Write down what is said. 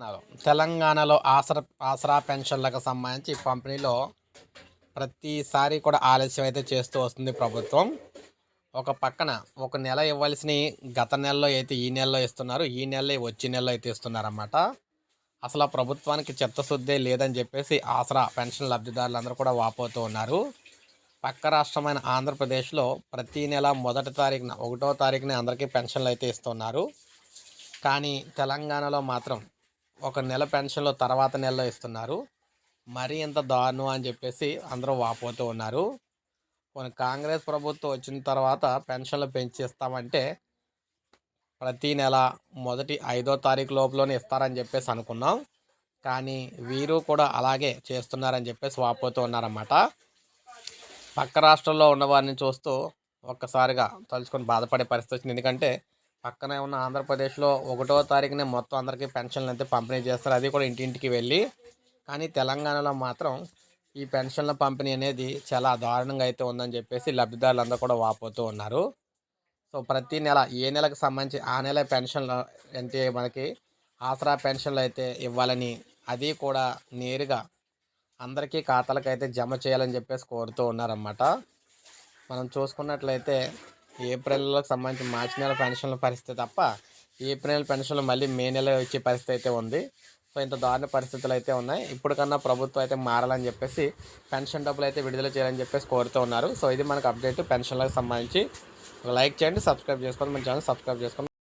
తెలంగాణలో తెలంగాణలో ఆసరా ఆసరా పెన్షన్లకు సంబంధించి పంపిణీలో ప్రతిసారి కూడా ఆలస్యం అయితే చేస్తూ వస్తుంది ప్రభుత్వం. ఒక పక్కన ఒక నెల ఇవ్వాల్సిన గత నెలలో అయితే ఈ నెలలో ఇస్తున్నారు. ఈ నెలలో వచ్చే నెలలో అయితే ఇస్తున్నారన్నమాట. అసలు ఆ ప్రభుత్వానికి చిత్తశుద్ధే లేదని చెప్పేసి ఆసరా పెన్షన్ లబ్ధిదారులందరూ కూడా వాపోతూ ఉన్నారు. పక్క రాష్ట్రమైన ఆంధ్రప్రదేశ్లో ప్రతి నెల మొదటి తారీఖున ఒకటో తారీఖున అందరికీ పెన్షన్లు అయితే ఇస్తున్నారు. కానీ తెలంగాణలో మాత్రం ఒక నెల పెన్షన్లో తర్వాత నెలలో ఇస్తున్నారు. మరీ ఇంత దారుణం అని చెప్పేసి అందరూ వాపోతూ ఉన్నారు. కొన్ని కాంగ్రెస్ ప్రభుత్వం వచ్చిన తర్వాత పెన్షన్లు పెంచిస్తామంటే ప్రతి నెల మొదటి ఐదో తారీఖు లోపలనే ఇస్తారని చెప్పేసి అనుకున్నాం. కానీ వీరు కూడా అలాగే చేస్తున్నారని చెప్పేసి వాపోతూ ఉన్నారన్నమాట. పక్క రాష్ట్రంలో ఉన్నవారిని చూస్తూ ఒక్కసారిగా తలుచుకొని బాధపడే పరిస్థితి వచ్చింది. ఎందుకంటే పక్కనే ఉన్న ఆంధ్రప్రదేశ్లో ఒకటో తారీఖునే మొత్తం అందరికీ పెన్షన్లు అయితే పంపిణీ చేస్తారు. అది కూడా ఇంటింటికి వెళ్ళి. కానీ తెలంగాణలో మాత్రం ఈ పెన్షన్ల పంపిణీ అనేది చాలా దారుణంగా అయితే ఉందని చెప్పేసి లబ్ధిదారులందరూ కూడా వాపోతూ ఉన్నారు. సో ప్రతి నెల ఏ నెలకు సంబంధించి ఆ నెల పెన్షన్లు అంటే మనకి ఆసరా పెన్షన్లు అయితే ఇవ్వాలని అది కూడా నేరుగా అందరికీ ఖాతాలకు అయితే జమ చేయాలని చెప్పేసి కోరుతూ ఉన్నారన్నమాట. మనం చూసుకున్నట్లయితే ఏప్రిల్కి సంబంధించి మార్చి నెల పెన్షన్ల పరిస్థితి తప్ప ఏప్రిల్ పెన్షన్లు మళ్ళీ మే నెల వచ్చే పరిస్థితి అయితే ఉంది. సో ఇంత దారుణ పరిస్థితులు అయితే ఉన్నాయి. ఇప్పటికన్నా ప్రభుత్వం అయితే మారాలని చెప్పేసి పెన్షన్ డబ్బులు అయితే విడుదల చేయాలని చెప్పేసి కోరుతూ ఉన్నారు. సో ఇది మనకు అప్డేట్ పెన్షన్లకు సంబంధించి. లైక్ చేయండి సబ్స్క్రైబ్ చేసుకోండి. మన ఛానల్ సబ్స్క్రైబ్ చేసుకోండి.